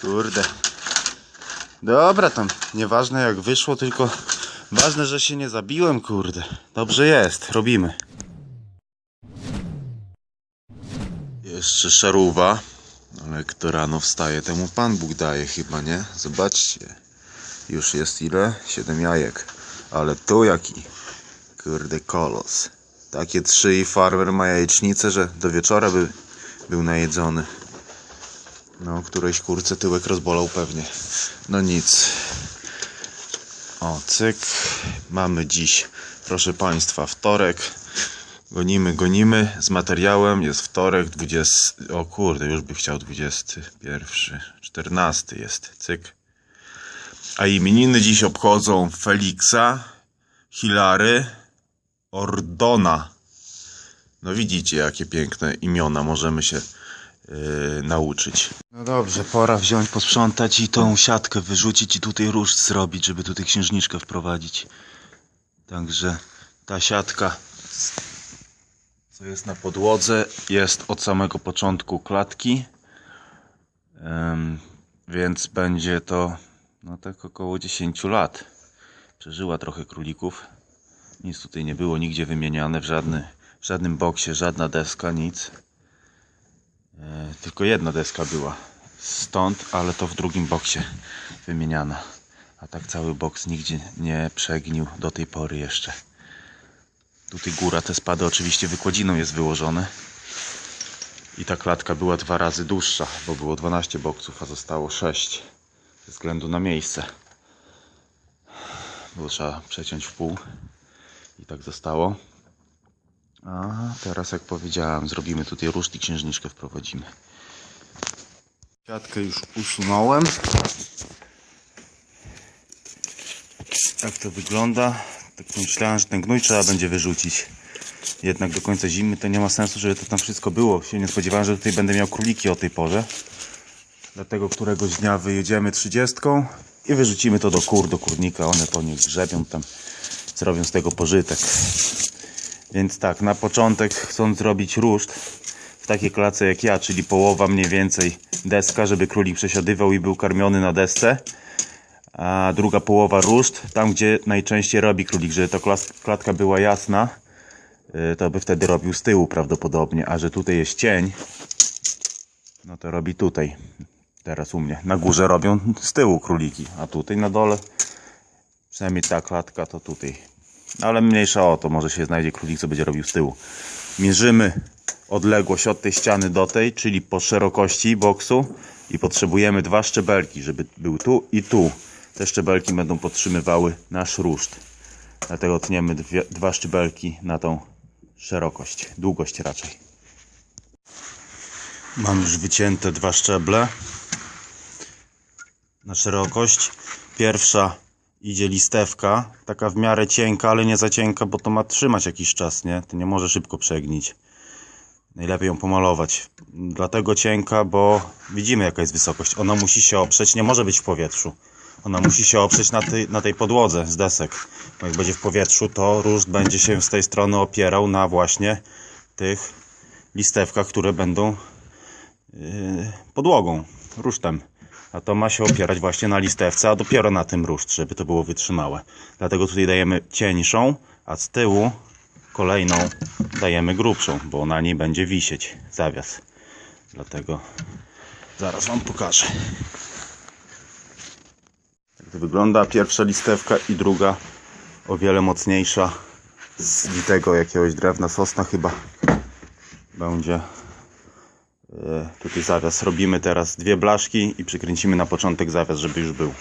Kurde. Dobra, tam nieważne jak wyszło, tylko ważne, że się nie zabiłem, kurde. Dobrze jest, robimy. Jeszcze szaruwa, ale kto rano wstaje, temu Pan Bóg daje chyba, nie? Zobaczcie. Już jest ile? Siedem jajek. Ale tu jaki, kurde, kolos. Takie trzy i farmer ma jajecznicę, że do wieczora by był najedzony. No, którejś kurce tyłek rozbolał pewnie. No nic. O, cyk. Mamy dziś, proszę Państwa, wtorek. Gonimy, gonimy z materiałem. Jest wtorek, 20. O kurde, już by chciał 21. 14 jest. Cyk. A imieniny dziś obchodzą Feliksa, Hilary, Ordona. No widzicie, jakie piękne imiona możemy się yy, nauczyć. No dobrze, pora wziąć, posprzątać i tą siatkę wyrzucić i tutaj ruszt zrobić, żeby tutaj księżniczkę wprowadzić. Także ta siatka, co jest na podłodze, jest od samego początku klatki. Więc będzie to no tak około 10 lat. Przeżyła trochę królików. Nic tutaj nie było nigdzie wymieniane w, żadny, w żadnym boksie, żadna deska, nic. E, tylko jedna deska była stąd, ale to w drugim boksie wymieniana. A tak cały boks nigdzie nie przegnił do tej pory jeszcze. Tutaj góra, te spady oczywiście wykładziną jest wyłożone. I ta klatka była dwa razy dłuższa, bo było 12 boksów, a zostało 6 ze względu na miejsce. Było trzeba przeciąć w pół i tak zostało. A teraz, jak powiedziałem, zrobimy tutaj ruszt i księżniczkę wprowadzimy. Siatkę już usunąłem. Tak to wygląda. Tak pomyślałem, że ten gnój trzeba będzie wyrzucić. Jednak do końca zimy to nie ma sensu, żeby to tam wszystko było. Się nie spodziewałem, że tutaj będę miał króliki o tej porze. Dlatego któregoś dnia wyjedziemy trzydziestką i wyrzucimy to do kur, do kurnika. One po nich grzebią tam, zrobią z tego pożytek. Więc tak, na początek chcąc zrobić ruszt w takiej klace jak ja, czyli połowa mniej więcej deska, żeby królik przesiadywał i był karmiony na desce. A druga połowa ruszt, tam gdzie najczęściej robi królik, żeby ta klatka była jasna, y, to by wtedy robił z tyłu prawdopodobnie, a że tutaj jest cień, no to robi tutaj. Teraz u mnie. Na górze robią z tyłu króliki, a tutaj na dole, przynajmniej ta klatka to tutaj. Ale mniejsza o to, może się znajdzie królik, co będzie robił z tyłu. Mierzymy odległość od tej ściany do tej, czyli po szerokości boksu i potrzebujemy dwa szczebelki, żeby był tu i tu. Te szczebelki będą podtrzymywały nasz ruszt. Dlatego tniemy dwie, dwa szczebelki na tą szerokość, długość raczej. Mam już wycięte dwa szczeble na szerokość. Pierwsza idzie listewka, taka w miarę cienka, ale nie za cienka, bo to ma trzymać jakiś czas, nie? To nie może szybko przegnić. Najlepiej ją pomalować. Dlatego cienka, bo widzimy jaka jest wysokość. Ona musi się oprzeć, nie może być w powietrzu. Ona musi się oprzeć na tej, na tej podłodze z desek. Bo jak będzie w powietrzu, to ruszt będzie się z tej strony opierał na właśnie tych listewkach, które będą yy, podłogą, rusztem. A to ma się opierać właśnie na listewce, a dopiero na tym ruszt, żeby to było wytrzymałe. Dlatego tutaj dajemy cieńszą, a z tyłu kolejną dajemy grubszą, bo na niej będzie wisieć zawias. Dlatego zaraz Wam pokażę. Jak to wygląda? Pierwsza listewka i druga o wiele mocniejsza z litego jakiegoś drewna sosna chyba będzie Tutaj zawias robimy teraz dwie blaszki i przykręcimy na początek zawias, żeby już był.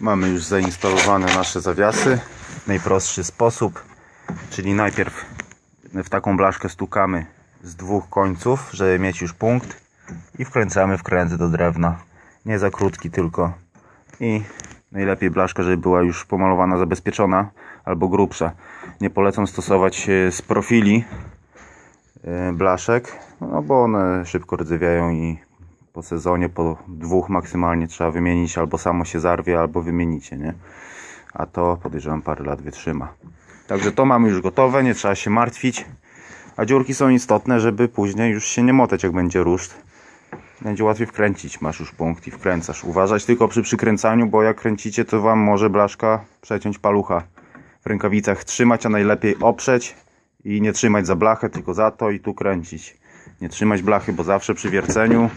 Mamy już zainstalowane nasze zawiasy. Najprostszy sposób, czyli najpierw w taką blaszkę stukamy z dwóch końców, żeby mieć już punkt i wkręcamy wkręt do drewna. Nie za krótki tylko. I najlepiej blaszka, żeby była już pomalowana, zabezpieczona albo grubsza. Nie polecam stosować e, z profili, e, blaszek, no bo one szybko rdzewiają i po sezonie, po dwóch maksymalnie trzeba wymienić, albo samo się zarwie, albo wymienicie, nie? A to podejrzewam parę lat wytrzyma. Także to mamy już gotowe, nie trzeba się martwić. A dziurki są istotne, żeby później już się nie motać, jak będzie ruszt. będzie łatwiej wkręcić. Masz już punkt i wkręcasz. Uważać tylko przy przykręcaniu, bo jak kręcicie, to wam może blaszka przeciąć palucha. W rękawicach trzymać, a najlepiej oprzeć i nie trzymać za blachę, tylko za to i tu kręcić. Nie trzymać blachy, bo zawsze przy wierceniu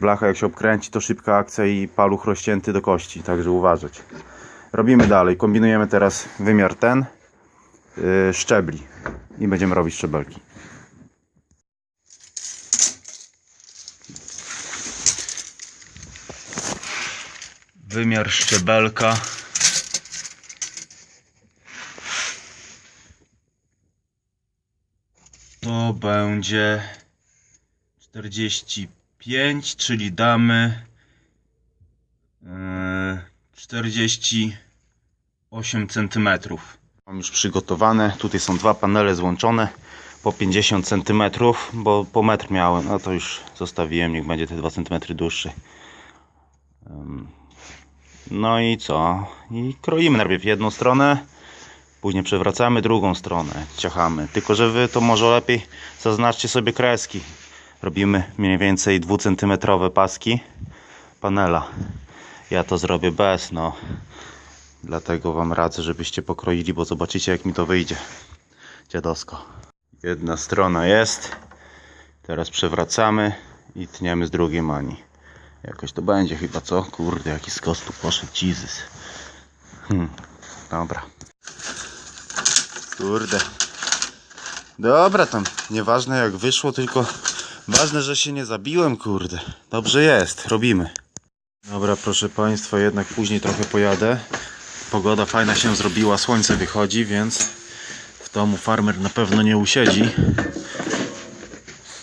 blacha jak się obkręci, to szybka akcja i paluch rozcięty do kości, także uważać. Robimy dalej. Kombinujemy teraz wymiar ten yy, szczebli i będziemy robić szczebelki. Wymiar szczebelka. To będzie 45, czyli damy e, 48 cm. Mam już przygotowane. Tutaj są dwa panele złączone po 50 cm, bo po metr miałem. No to już zostawiłem, niech będzie te 2 cm dłuższy. No i co? I kroimy najpierw jedną stronę, później przewracamy drugą stronę, ciachamy. Tylko, że wy to może lepiej zaznaczcie sobie kreski. Robimy mniej więcej 2 cm paski panela. Ja to zrobię bez, no. Dlatego wam radzę, żebyście pokroili, bo zobaczycie jak mi to wyjdzie. Dziadosko. Jedna strona jest. Teraz przewracamy i tniemy z drugiej mani. Jakoś to będzie chyba, co? Kurde, jaki skos tu poszedł. Jesus. Hmm. Dobra. Kurde. Dobra, tam nieważne jak wyszło, tylko ważne, że się nie zabiłem, kurde. Dobrze jest, robimy. Dobra, proszę Państwa, jednak później trochę pojadę. Pogoda fajna się zrobiła, słońce wychodzi, więc w domu farmer na pewno nie usiedzi.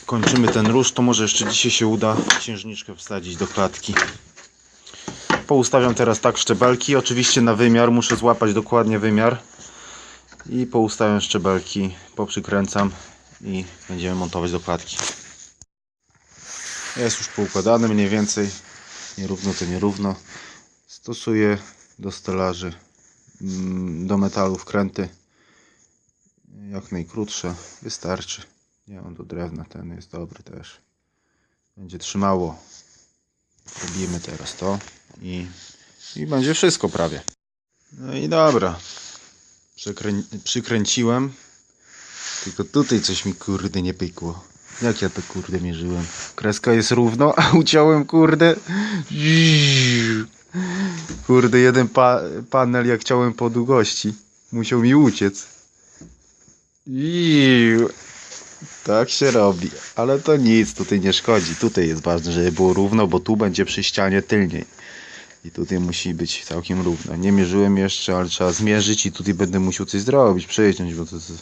Kończymy ten róż, to może jeszcze dzisiaj się uda księżniczkę wsadzić do klatki. Poustawiam teraz tak szczebelki, oczywiście na wymiar, muszę złapać dokładnie wymiar. I poustawiam szczebelki, poprzykręcam i będziemy montować do klatki. Jest już poukładane mniej więcej. Nierówno to nierówno. Stosuję do stelaży, mm, do metalu wkręty. Jak najkrótsze. Wystarczy. Nie mam do drewna, ten jest dobry też. Będzie trzymało. Robimy teraz to i, i będzie wszystko prawie. No i dobra. Przekrę... Przykręciłem. Tylko tutaj coś mi kurde nie pykło. Jak ja to kurde mierzyłem? Kreska jest równo, a uciąłem kurde. Kurde, jeden pa panel jak chciałem po długości. Musiał mi uciec. Tak się robi. Ale to nic, tutaj nie szkodzi. Tutaj jest ważne, żeby było równo, bo tu będzie przy ścianie tylniej. I tutaj musi być całkiem równo. Nie mierzyłem jeszcze, ale trzeba zmierzyć i tutaj będę musiał coś zrobić, przeciąć, bo to, to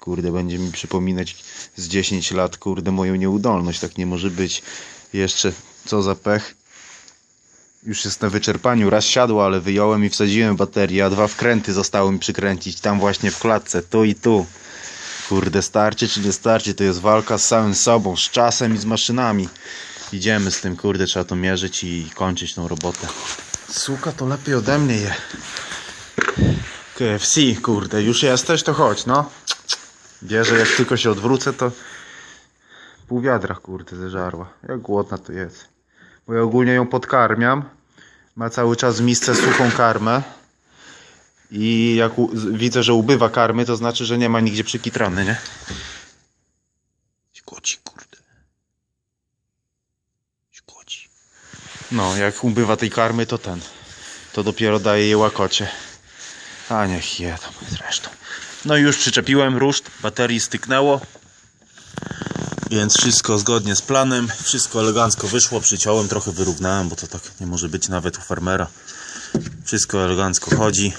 kurde będzie mi przypominać z 10 lat, kurde, moją nieudolność. Tak nie może być. Jeszcze, co za pech. Już jest na wyczerpaniu. Raz siadło, ale wyjąłem i wsadziłem baterię, a dwa wkręty zostały mi przykręcić. Tam właśnie w klatce, tu i tu. Kurde, starczy czy nie starczy, to jest walka z samym sobą, z czasem i z maszynami. Idziemy z tym, kurde, trzeba to mierzyć i kończyć tą robotę. Suka to lepiej ode mnie je. KFC, kurde, już jesteś, to chodź, no. Bierze, jak tylko się odwrócę, to pół wiadra, kurde, zeżarła. Jak głodna to jest. Bo ja ogólnie ją podkarmiam. Ma cały czas w misce suchą karmę. I jak widzę, że ubywa karmy, to znaczy, że nie ma nigdzie przykitrany, nie? Śkoci, kurde. Śkoci. No, jak ubywa tej karmy, to ten. To dopiero daje jej łakocie. A niech je tam zresztą. No i już przyczepiłem ruszt, baterii styknęło. Więc wszystko zgodnie z planem, wszystko elegancko wyszło, przyciąłem, trochę wyrównałem, bo to tak nie może być nawet u farmera. Wszystko elegancko chodzi.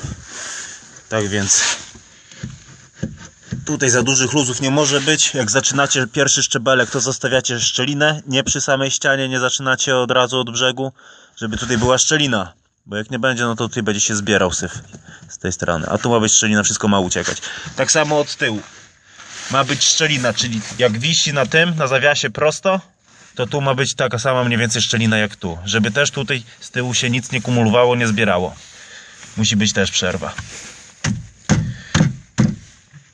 Tak więc tutaj za dużych luzów nie może być. Jak zaczynacie pierwszy szczebelek, to zostawiacie szczelinę, nie przy samej ścianie, nie zaczynacie od razu od brzegu, żeby tutaj była szczelina. Bo jak nie będzie, no to tutaj będzie się zbierał syf z tej strony. A tu ma być szczelina, wszystko ma uciekać. Tak samo od tyłu ma być szczelina, czyli jak wisi na tym, na zawiasie prosto, to tu ma być taka sama mniej więcej szczelina jak tu. Żeby też tutaj z tyłu się nic nie kumulowało, nie zbierało. Musi być też przerwa.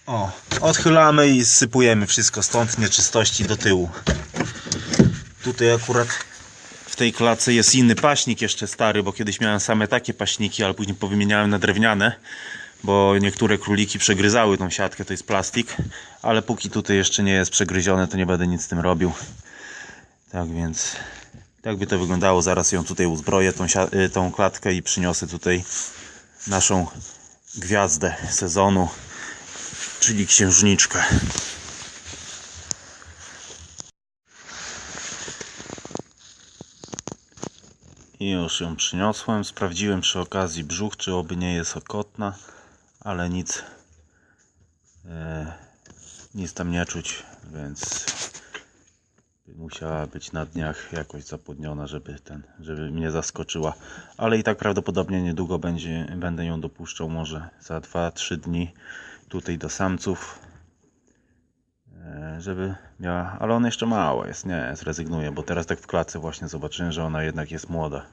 O, odchylamy i sypujemy wszystko stąd, nieczystości do tyłu. Tutaj akurat tej klatce jest inny paśnik jeszcze stary, bo kiedyś miałem same takie paśniki, ale później powymieniałem na drewniane, bo niektóre króliki przegryzały tą siatkę, to jest plastik, ale póki tutaj jeszcze nie jest przegryzione, to nie będę nic z tym robił. Tak więc tak by to wyglądało. Zaraz ją tutaj uzbroję, tą, y, tą klatkę i przyniosę tutaj naszą gwiazdę sezonu, czyli księżniczkę. I już ją przyniosłem. Sprawdziłem przy okazji brzuch, czy oby nie jest okotna, ale nic, e, nic tam nie czuć, więc musiała być na dniach jakoś zapłodniona, żeby ten, żeby mnie zaskoczyła. Ale i tak prawdopodobnie niedługo będzie, będę ją dopuszczał, może za 2-3 dni tutaj do samców. Żeby miała, ale ona jeszcze mała jest, nie, zrezygnuję, bo teraz tak w klatce właśnie zobaczyłem, że ona jednak jest młoda.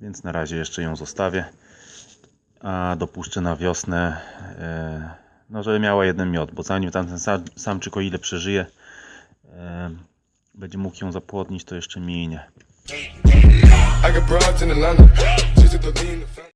Więc na razie jeszcze ją zostawię, a dopuszczę na wiosnę, e, no żeby miała jeden miod, bo zanim tamten sam, samczyk o ile przeżyje, e, będzie mógł ją zapłodnić, to jeszcze minie.